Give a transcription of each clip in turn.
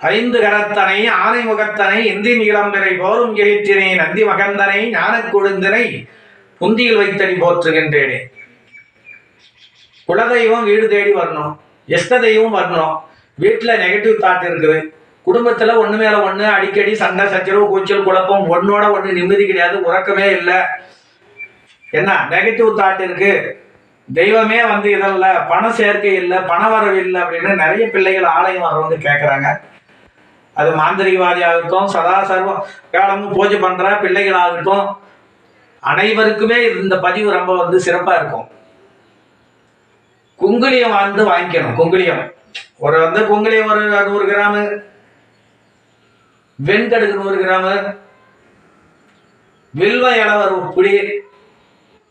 ஐந்து கரத்தனை ஆனை முகத்தனை இந்தி நீளம்பிறை போரும் எயிற்றினை நந்தி மகந்தனை ஞானக் கொழுந்தினை புந்தியில் வைத்தடி போற்றுகின்றேனே. குலதெய்வம் வீடு தேடி வரணும் எஷ்ட தெய்வம் வரணும். வீட்டில் நெகட்டிவ் தாட் இருக்குது. குடும்பத்தில் ஒன்று மேலே ஒன்று அடிக்கடி சண்டை சச்சரவு கூச்சல் குழப்பம் ஒன்றோட ஒன்று நிம்மதி கிடையாது உறக்கமே இல்லை. என்ன? நெகட்டிவ் தாட் இருக்கு. தெய்வமே வந்து இதல்ல பண சேர்க்கை இல்லை பண வரவு இல்லை அப்படின்னு நிறைய பிள்ளைகள் ஆலயம் வர்றவங்க கேட்குறாங்க அது மாந்திரிகவாதி ஆகட்டும் சதா சர்வ காலமும் பூஜை பண்ணுற பிள்ளைகளாகட்டும் அனைவருக்குமே இந்த பதிவு ரொம்ப வந்து சிறப்பாக இருக்கும். குங்குளியம் வந்து வாங்கிக்கணும் குங்குளியம். ஒரு வந்து குங்குளியம் ஒரு நூறு கிராமு வெண்கடுகு நூறு கிராமு வில்வ இலை ஒரு பிடி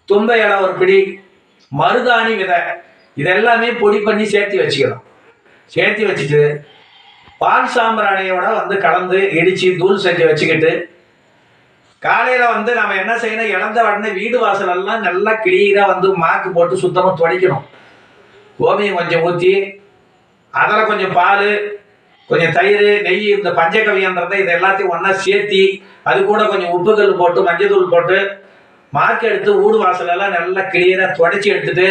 தும்ப இலை ஒரு பிடி மருதாணி விதை இதெல்லாமே பொடி பண்ணி சேர்த்து வச்சுக்கணும். சேர்த்து வச்சுட்டு பால் சாம்பிராணியோட வந்து கலந்து இடித்து தூள் செஞ்சு வச்சுக்கிட்டு காலையில் வந்து நம்ம என்ன செய்யணும்? இழந்த உடனே வீடு வாசல் எல்லாம் நல்லா கிளீனாக வந்து மாக்கு போட்டு சுத்தமாக துடைக்கணும். கோமியம் கொஞ்சம் ஊற்றி அதில் கொஞ்சம் பால் கொஞ்சம் தயிர் நெய் இந்த பஞ்சகவியன்றதை இது எல்லாத்தையும் ஒன்றா சேர்த்தி அது கூட கொஞ்சம் உப்புகள் போட்டு மஞ்சத்தூள் போட்டு மார்க் எடுத்து ஊடு வாசலெல்லாம் நல்லா கிளியராக தொடச்சி எடுத்துட்டு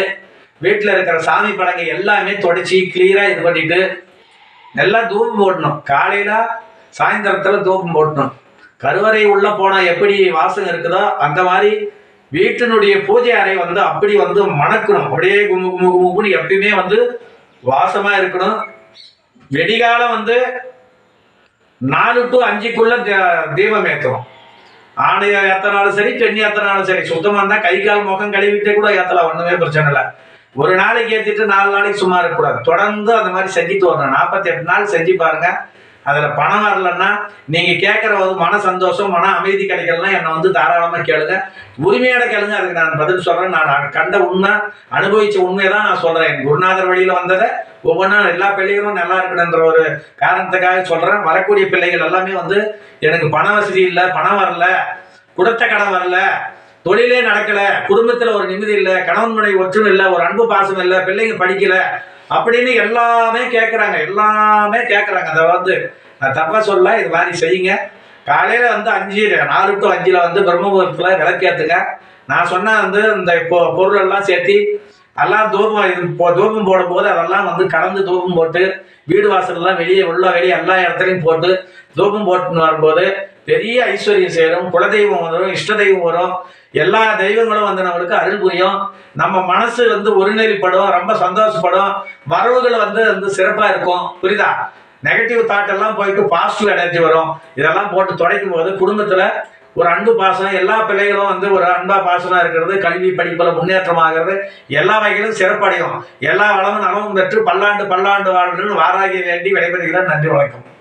வீட்டில் இருக்கிற சாமி படங்கள் எல்லாமே தொடச்சி கிளியராக இது பண்ணிட்டு நல்லா தூபம் போடணும் காலையில் சாயந்தரத்துல தூபம் போடணும் கருவறை உள்ளே போனால் எப்படி வாசம் இருக்குதோ அந்த மாதிரி வீட்டினுடைய பூஜை அறை வந்து அப்படி வந்து மணக்கணும். அப்படியே குமு குமு குமுன்னு எப்பயுமே வந்து வாசமாக இருக்கணும். வெடிகாலம் வந்து நாலு டு அஞ்சுக்குள்ள தீபம் ஏற்றணும் ஆணை ஏற்றினாலும் சரி பெண் ஏற்றினாலும் சரி சுத்தமாக இருந்தால் கை கால் முகம் கழுவிட்டே கூட ஏற்றலாம் ஒன்றுமே பிரச்சனை இல்லை. ஒரு நாளைக்கு ஏற்றிட்டு நாலு நாளைக்கு சும்மா இருக்கக்கூடாது. தொடர்ந்து அந்த மாதிரி செஞ்சுட்டு வரணும். நாற்பத்தி எட்டு நாள் செஞ்சு பாருங்க. அதில் பணம் வரலன்னா நீங்கள் கேட்குற ஒரு மன சந்தோஷம் மன அமைதி கிடைக்கலன்னா என்னை வந்து தாராளமாக கேளுங்க. உரிமையோட கேளுங்க. அதுக்கு நான் பதில் சொல்கிறேன் நான் கண்ட உண்மை அனுபவிச்ச உண்மையை தான் நான் சொல்கிறேன் என் குருநாதர் வழியில் வந்ததை ஒவ்வொன்றா எல்லா பிள்ளைகளும் நல்லா இருக்கணுன்ற ஒரு காரணத்துக்காக சொல்கிறேன் வரக்கூடிய பிள்ளைகள் எல்லாமே வந்து எனக்கு பண வசதி இல்லை பணம் வரல கொடுத்த கடன் வரல தொழிலே நடக்கல குடும்பத்துல ஒரு நிம்மதி இல்லை கணவன் மனை ஒற்றும் இல்ல ஒரு அன்பு பாசம் இல்லை பிள்ளைங்க படிக்கல அப்படின்னு எல்லாமே கேட்குறாங்க எல்லாமே கேட்குறாங்க அதை வந்து நான் தப்பா சொல்ல இது மாதிரி செய்யுங்க. காலையில வந்து அஞ்சு நாலு டு அஞ்சுல வந்து பிரம்மபுரத்தில் விளக்கேத்துங்க நான் சொன்ன வந்து இந்த இப்போ பொருள் எல்லாம் சேர்த்தி எல்லாம் தூபம் இது போ- தூபம் போடும்போது அதெல்லாம் வந்து கலந்து தூபம் போட்டு வீடு வாசல்லாம் வெளியே உள்ள வெளியே எல்லா இடத்துலையும் போட்டு தூபம் போட்டுன்னு வரும்போது பெரிய ஐஸ்வர்யம் சேரும் குலதெய்வம் வரும் இஷ்ட தெய்வம் வரும். எல்லா தெய்வங்களும் வந்து நம்மளுக்கு அருள் புரியும். நம்ம மனசு வந்து ஒருநெறிப்படும் ரொம்ப சந்தோஷப்படும். வரவுகள் வந்து வந்து சிறப்பாக இருக்கும். புரியுதா? நெகட்டிவ் தாட் எல்லாம் போயிட்டு பாசிட்டிவ் எனர்ஜி வரும். இதெல்லாம் போட்டு துடைக்கும் போது குடும்பத்தில் ஒரு அன்பு பாசனம் எல்லா பிள்ளைகளும் வந்து ஒரு அன்பா பாசனம் இருக்கிறது கல்வி படிப்பில் முன்னேற்றமாகிறது எல்லா வகையிலும் சிறப்படையும். எல்லா வளமும் நலமும் பெற்று பல்லாண்டு பல்லாண்டு வாழ்ன்னு வாராகி வேண்டி விடைபெறுகிறேன். நன்றி வணக்கம்.